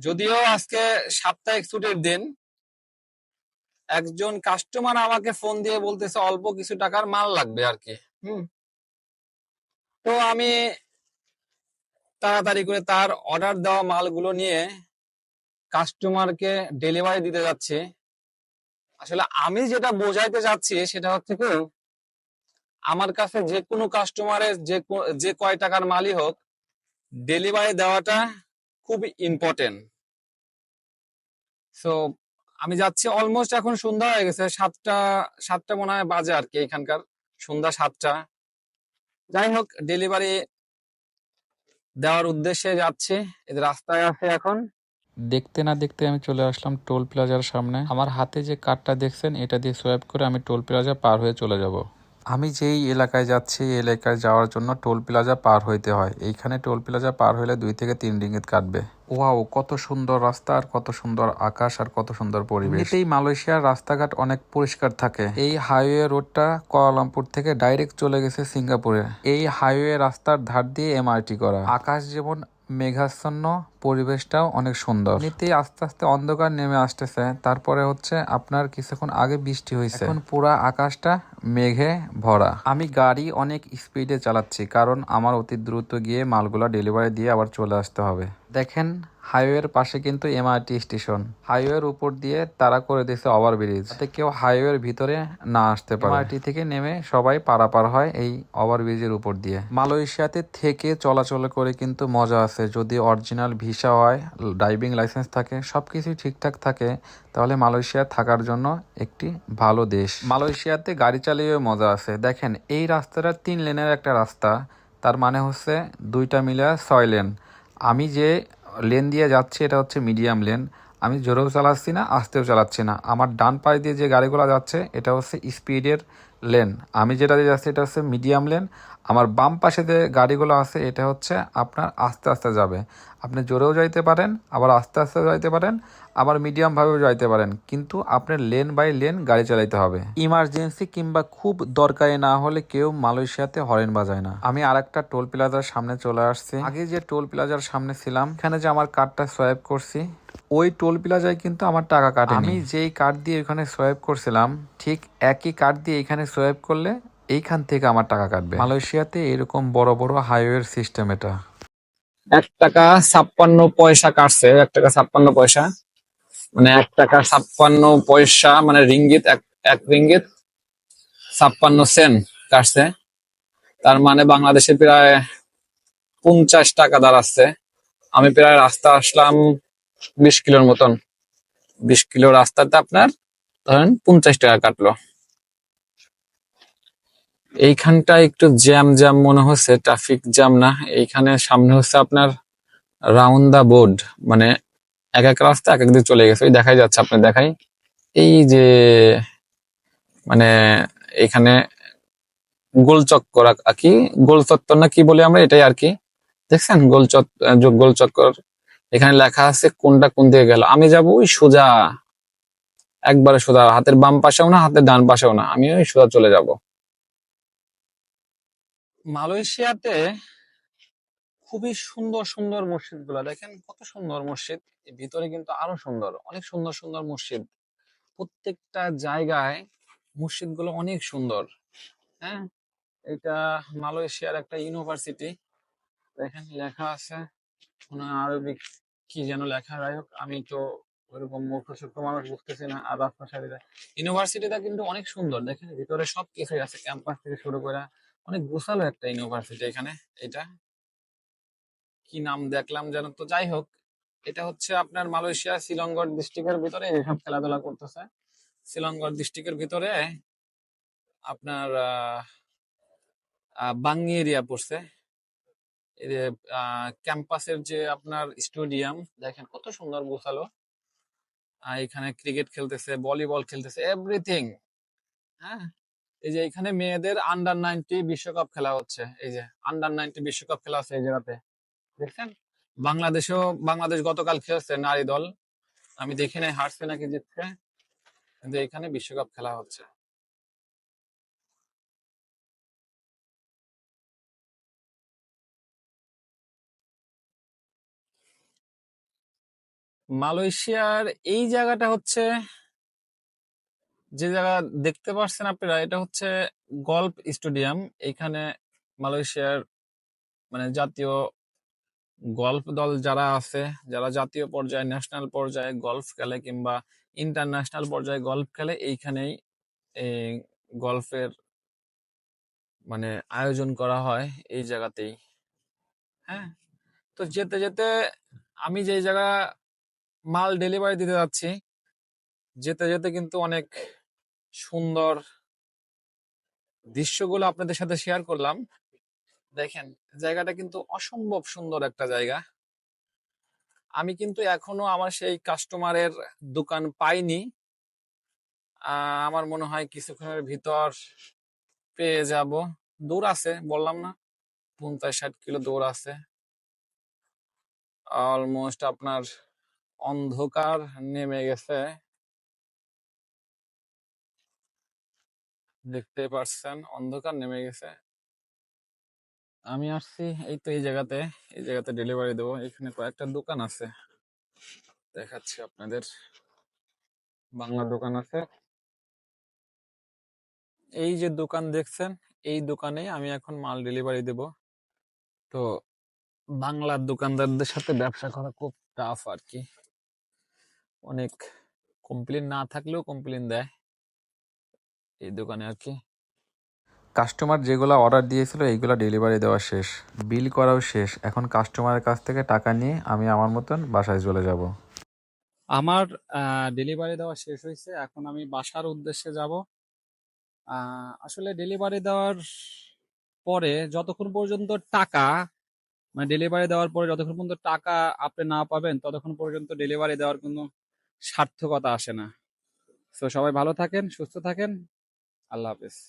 যদিও আজকে সাপ্তাহিক ছুটির দিন, একজন কাস্টমার আমাকে ফোন দিয়ে বলতেছে অল্প কিছু টাকার মাল লাগবে আর কি, হুম। তো আমি তাড়াতাড়ি করে তার অর্ডার দেওয়া মালগুলো নিয়ে কাস্টমারকে ডেলিভারি দিতে যাচ্ছি। আসলে আমি যেটা বোঝাইতে যাচ্ছি সেটা হচ্ছে কি, আমার কাছে যে কোনো কাস্টমারের যে যে কয় টাকার মালই হোক ডেলিভারি দেওয়াটা খুব ইম্পর্টেন্ট সো আমি যাচ্ছি অলমোস্ট এখন সন্ধ্যা হয়ে গেছে, সাতটা সাতটা মনে হয় বাজে আর কি এখানকার, সন্ধ্যা সাতটা। যাই হোক ডেলিভারি দেওয়ার উদ্দেশ্যে যাচ্ছি এদের রাস্তায় আছে এখন। দেখতে না দেখতে আমি চলে আসলাম টোল প্লাজার সামনে। আমার হাতে যে কার্ডটা দেখছেন, এটা দিয়ে সোয়াইপ করে আমি টোল প্লাজা পার হয়ে চলে যাব। আমি যেই এলাকায় যাচ্ছি, এই এলাকায় যাওয়ার জন্য টোল প্লাজা পার হইতে হয়। এইখানে টোল প্লাজা পার হইলে দুই থেকে তিন রিঙ্গিত কাটবে। ওয়াও, কত সুন্দর রাস্তা আর কত সুন্দর আকাশ আর কত সুন্দর পরিবেশ। এমনিতেই মালয়েশিয়ার রাস্তাঘাট অনেক পরিষ্কার থাকে। এই হাইওয়ে রোডটা কুয়ালালামপুর থেকে ডাইরেক্ট চলে গেছে সিঙ্গাপুরে। এই হাইওয়ে রাস্তার ধার দিয়ে এমআরটি করা। আকাশ যেমন মেঘাচ্ছন্ন পরিবেশটাও অনেক সুন্দর। এমনিতেই আস্তে আস্তে অন্ধকার নেমে আসতেছে। তারপরে হচ্ছে আপনার কিছুক্ষণ আগে বৃষ্টি হয়েছে এখন পুরা আকাশটা মেঘে ভরা। আমি গাড়ি অনেক স্পিডে চালাচ্ছি কারণ আমার অতি দ্রুত গিয়ে মালগুলা ডেলিভারি দিয়ে আবার চলে আসতে হবে। দেখেন হাইওয়ের পাশে কিন্তু এমআরটি স্টেশন। হাইওয়ের উপর দিয়ে তারা করে দিয়েছে ওভার ব্রিজ যাতে কেউ হাইওয়ের ভিতরে না আসতে পারে। এমআরটি থেকে নেমে সবাই পারাপার হয় এই ওভার ব্রিজের উপর দিয়ে। মালয়েশিয়াতে থেকে চলাচল করে কিন্তু মজা আছে। যদি অরিজিনাল ভিসা হয় ড্রাইভিং লাইসেন্স থাকে সবকিছু ঠিকঠাক থাকে তাহলে মালয়েশিয়া থাকার জন্য একটি ভালো দেশ। মালয়েশিয়াতে গাড়ি চালিয়ে মজা আছে। দেখেন এই রাস্তাটা তিন লেনের একটা রাস্তা। তার মানে হচ্ছে দুইটা মিলে ছয় লেন। আমি যে লেন দিয়ে যাচ্ছে, এটা হচ্ছে মিডিয়াম লেন। আমি জোরেও চালাচ্ছি না, আস্তেও চালাচ্ছি না। আমার ডান পাশ দিয়ে যে গাড়িগুলো যাচ্ছে, এটা হচ্ছে স্পিডের লেন। আমি যেটা দিয়ে যাচ্ছি এটা হচ্ছে মিডিয়াম লেন। আমার বাম পাশে যে গাড়িগুলো আছে এটা হচ্ছে আপনার আস্তে আস্তে যাবে। আপনি জোরেও যাইতে পারেন আবার আস্তে আস্তে যাইতে পারেন আবার মিডিয়ামভাবেও যাইতে পারেন। কিন্তু আপনার লেন বাই লেন গাড়ি চালাইতে হবে। ইমার্জেন্সি কিংবা খুব দরকারি না হলে কেউ মালয়েশিয়াতে হরেন বাজায় না। আমি আরেকটা টোল প্লাজার সামনে চলে আসছি। আগে যে টোল প্লাজার সামনে ছিলাম এখানে যে আমার কার্ডটা সোয়াইপ করছি ওই টোল প্লাজায় কিন্তু আমার টাকা কাটে আমি যেই কার্ড দিয়ে ওখানে সোয়াইপ করছিলাম ঠিক একই কার্ড দিয়ে এখানে সোয়াইপ করলে এইখান থেকে আমার টাকা কাটবে। মালয়েশিয়াতে এরকম বড় বড় হাইওয়ের সিস্টেম এটা। এক টাকা ছাপ্পান্ন পয়সা কাটছে এক টাকা ছাপ্পান্ন পয়সা। মানে এক টাকা ছাপ্পান্ন পয়সা মানে রিঙ্গিত এক এক রিঙ্গিত ছাপ্পান্ন সেন্ট কাটছে। তার মানে বাংলাদেশে প্রায় পঞ্চাশ টাকা দাঁড়াচ্ছে। আমি প্রায় রাস্তা আসলাম বিশ কিলোর মতন। বিশ কিলো রাস্তাতে আপনার ধরেন পঞ্চাশ টাকা কাটলো। এইখানটা একটু জ্যাম জ্যাম মনে হচ্ছে, ট্রাফিক জ্যাম না। এইখানে সামনে হচ্ছে আপনার রাউন্ড দা বোর্ড মানে এক এক রাস্তা এক এক দিকে চলে গেছে। ওই দেখাই যাচ্ছে আপনি দেখাই। এই যে মানে এখানে গোল চক্কর আ- আ কি গোল চত্বর না কি বলে আমরা এটাই আর কি। দেখছেন? গোল চত গোল চক্কর এখানে লেখা আছে কোনটা কোন দিকে গেল। আমি যাব ওই সোজা, একবারে সোজা, হাতের বাম পাশেও না, হাতের ডান পাশেও না। আমি ওই সোজা চলে যাব। মালয়েশিয়াতে খুবই সুন্দর সুন্দর মসজিদগুলা দেখেন কত সুন্দর মসজিদ। ভিতরে কিন্তু আরও সুন্দর, অনেক সুন্দর সুন্দর মসজিদ। প্রত্যেকটা জায়গায় মসজিদগুলো অনেক সুন্দর। হ্যাঁ? এটা মালয়েশিয়ার একটা ইউনিভার্সিটি। দেখেন লেখা আছে কোনো আরবিক কি যেন লেখা, যাই হোক, আমি তো ওইরকম মূর্খ সূক্ষ্ম মানুষ বুঝতেছি না আর রাস্তা সারিতে ইউনিভার্সিটিটা কিন্তু অনেক সুন্দর, দেখেন, ভিতরে সব কিছুই আছে, ক্যাম্পাস থেকে শুরু করে অনেক গোছালো একটা ইউনিভার্সিটি এখানে, এটা। কি নাম দেখলাম যেন তো, যাই হোক, এটা হচ্ছে আপনার মালয়েশিয়া শিলংগড় ডিস্ট্রিক্টের ভিতরে এসব খেলাধুলা করতেছে। শিলংগড় ডিস্ট্রিক্টের ভিতরে আপনার বাঙ্গি এরিয়া পড়ছে। ক্যাম্পাসের যে আপনার স্টেডিয়াম, দেখেন কত সুন্দর গোছালো। এখানে ক্রিকেট খেলতেছে, ভলিবল খেলতেছে এভরিথিং হ্যাঁ? এই যে এখানে মেয়েদের আন্ডার নাইনটি বিশ্বকাপ খেলা হচ্ছে, এই যে আন্ডার নাইনটি বিশ্বকাপ খেলা হচ্ছে এই জায়গাতে। দেখছেন? বাংলাদেশেও, বাংলাদেশ গতকাল খেলছে নারী দল। আমি দেখি নাই, হারছে নাকি জিতছে। কিন্তু এখানে বিশ্বকাপ খেলা হচ্ছে। মালয়েশিয়ার এই জায়গাটা হচ্ছে, যে জায়গা দেখতে পাচ্ছেন আপনারা, এটা হচ্ছে গল্ফ স্টেডিয়াম। এখানে মালয়েশিয়ার মানে জাতীয় গল্ফ দল যারা আছে, যারা জাতীয় পর্যায়ে, ন্যাশনাল পর্যায়ে গল্ফ খেলে কিংবা ইন্টারন্যাশনাল পর্যায়ে গল্ফ খেলে, এইখানেই এই গল্ফের মানে আয়োজন করা হয় এই জায়গাতেই। হ্যাঁ তো যেতে যেতে আমি যেই জায়গা মাল ডেলিভারি দিতে যাচ্ছি। যেতে যেতে কিন্তু অনেক সুন্দর দৃশ্যগুলো আপনাদের সাথে শেয়ার করলাম। দেখেন, জায়গাটা কিন্তু অসম্ভব সুন্দর একটা জায়গা। আমি কিন্তু এখনও আমার সেই কাস্টমারের দোকান পাইনি। আমার মনে হয় কিছুক্ষণের ভিতর পেয়ে যাব। দূর আছে, বললাম না, পঞ্চাশ ষাট কিলো দূর আছে। অলমোস্ট আপনার অন্ধকার নেমে গেছে। দেখতে পারছেন, অন্ধকার নেমে গেছে। আমি আসছি, এই তো এই জায়গাতে এই জায়গাতে ডেলিভারি দেবো। এখানে কয়েকটা দোকান আছে। দেখাচ্ছি আপনাদের। বাংলা দোকান আছে। এই যে দোকান দেখছেন, এই দোকানে আমি এখন মাল ডেলিভারি দেব। তো বাংলার দোকানদারদের সাথে ব্যবসা করা খুব টাফ আর কি। অনেক কমপ্লেন না থাকলেও কমপ্লেন দেয়। এই দোকানে আর কি। কাস্টমার যেগুলো অর্ডার দিয়েছিল এইগুলো ডেলিভারি দেওয়া শেষ। বিল করাও শেষ। এখন কাস্টমারের কাছ থেকে টাকা নিয়ে আমি আমার মতন বাসায় চলে যাব। আমার ডেলিভারি দেওয়া শেষ হয়েছে। এখন আমি বাসার উদ্দেশ্যে যাব। আসলে ডেলিভারি দেওয়ার পরে যতক্ষণ পর্যন্ত টাকা মানে ডেলিভারি দেওয়ার পরে যতক্ষণ পর্যন্ত টাকা আপনি না পাবেন ততক্ষণ পর্যন্ত ডেলিভারি দেওয়ার কোনো সার্থকতা আসে না। তো সবাই ভালো থাকেন সুস্থ থাকেন। আল্লাহ হাফেজ।